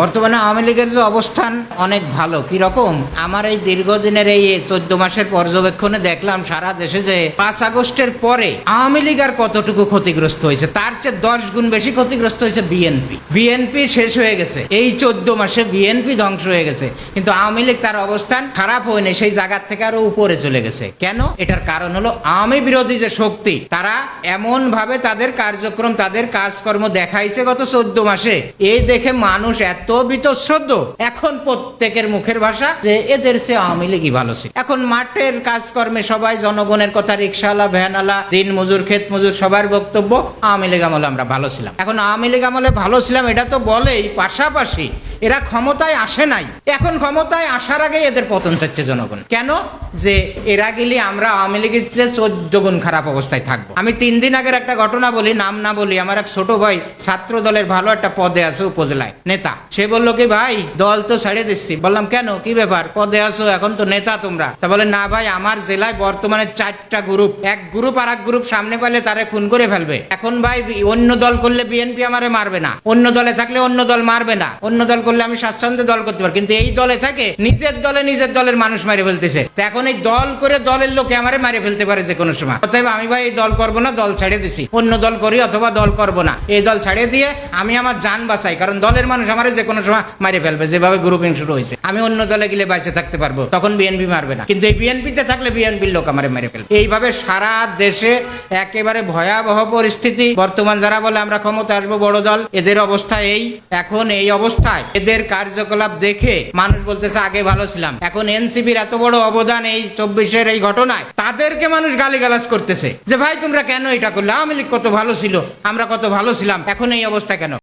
বর্তমানে আওয়ামী লীগের যে অবস্থান অনেক ভালো। কি রকম? আমার এই দীর্ঘদিনের এই চোদ্দ মাসের পর্যবেক্ষণে দেখলাম সারা দেশে যে পাঁচ আগস্টের পরে আওয়ামী লীগ আর কতটুকু ক্ষতিগ্রস্ত হয়েছে? তার চেয়ে দশ গুণ বেশি ক্ষতিগ্রস্ত হয়েছে বিএনপি। বিএনপি শেষ হয়ে গেছে। এই চোদ্দ মাসে বিএনপি ধ্বংস হয়ে গেছে। কিন্তু আওয়ামী লীগ তার অবস্থান খারাপ হয়নি, সেই জায়গার থেকে আরও উপরে চলে গেছে। কেন? এটার কারণ হলো আওয়ামী বিরোধী যে শক্তি, তারা এমন ভাবে তাদের কার্যক্রম, তাদের কাজকর্ম দেখাইছে গত চোদ্দ মাসে। এই দেখে মানুষ এত বিতশ্রদ্ধ। এখন প্রত্যেকের মুখের ভাষা যে এদের সে আওয়ামী লীগই ভালো ছিল। এখন মাঠের কাজকর্মে সবাই জনগণের কথা রিক্সাওয়ালা ভ্যানওয়ালা, দিন মজুর, ক্ষেত মজুর, সবার বক্তব্য, আওয়ামী লীগ আমলে আমরা ভালো ছিলাম। এখন আওয়ামী লীগ আমলে ভালো ছিলাম, এটা তো বলেই পাশাপাশি এরা ক্ষমতায় আসে নাই। এখন ক্ষমতায় আসার আগে এদের পতন চাচ্ছে জনগণ। কেন? যে এরা গেলে আমরা আওয়ামী লীগের চেয়ে চোদ্দ গুণ খারাপ অবস্থায় থাকব। আমি তিন দিন আগের একটা ঘটনা বলি, নাম না বলি, আমার এক ছোট ভাই ছাত্র দলের ভালো একটা পদে আছে উপজেলায়, নেতা। সে বলল কি, ভাই, দল তো ছেড়ে দিচ্ছি। বললাম, কেন? কি ব্যাপার? পদে আছো, এখন তো নেতা তোমরা। তা বলে, না ভাই, আমার জেলায় বর্তমানে চারটা গ্রুপ। এক গ্রুপ আর এক গ্রুপ সামনে পেলে তারে খুন করে ফেলবে। এখন ভাই, অন্য দল করলে বিএনপি আমারে মারবে না। অন্য দলে থাকলে অন্য দল মারবে না। অন্য দল করলে আমি স্বাচ্ছন্দ্যে দল করতে পারি। কিন্তু এই দলে থাকে, নিজের দলে নিজের দলের মানুষ মেরে ফেলতেছে। তো এখন এই দল করে দলের লোকে আমারে মারে ফেলতে পারে যে কোনো সময়। অতএব আমি ভাই এই দল করব না, দল ছেড়ে দিছি। অন্য দল করি অথবা দল করব না। এই দল ছেড়ে দিয়ে আমি আমার যান বাঁচাই, কারণ দলের মানুষ আমারে যে কোনো সময় মারে ফেলবে, যেভাবে গ্রুপিং শুরু হয়েছে। আমি অন্য দলে গেলে বাইসে থাকতে পারব, তখন বিএনপি মারবে না। কিন্তু এই বিএনপিতে থাকলে বিএনপির লোক আমারে মেরে ফেলবে। এইভাবে সারা দেশে একেবারে ভয়াবহ পরিস্থিতি। বর্তমান যারা বলে আমরা ক্ষমতা আসব বড় দল, এদের অবস্থা এই। এখন এই অবস্থায় এদের কার্যকলাপ দেখে মানুষ বলতেছে, আগে ভালো ছিলাম। এখন এনসিপির এত বড় অবদান এই চব্বিশের এই ঘটনায়, তাদেরকে মানুষ গালিগালাজ করতেছে যে, ভাই, তোমরা কেন এটা করলে? আওয়ামী লীগ কত ভালো ছিল, আমরা কত ভালো ছিলাম, এখন এই অবস্থা কেন?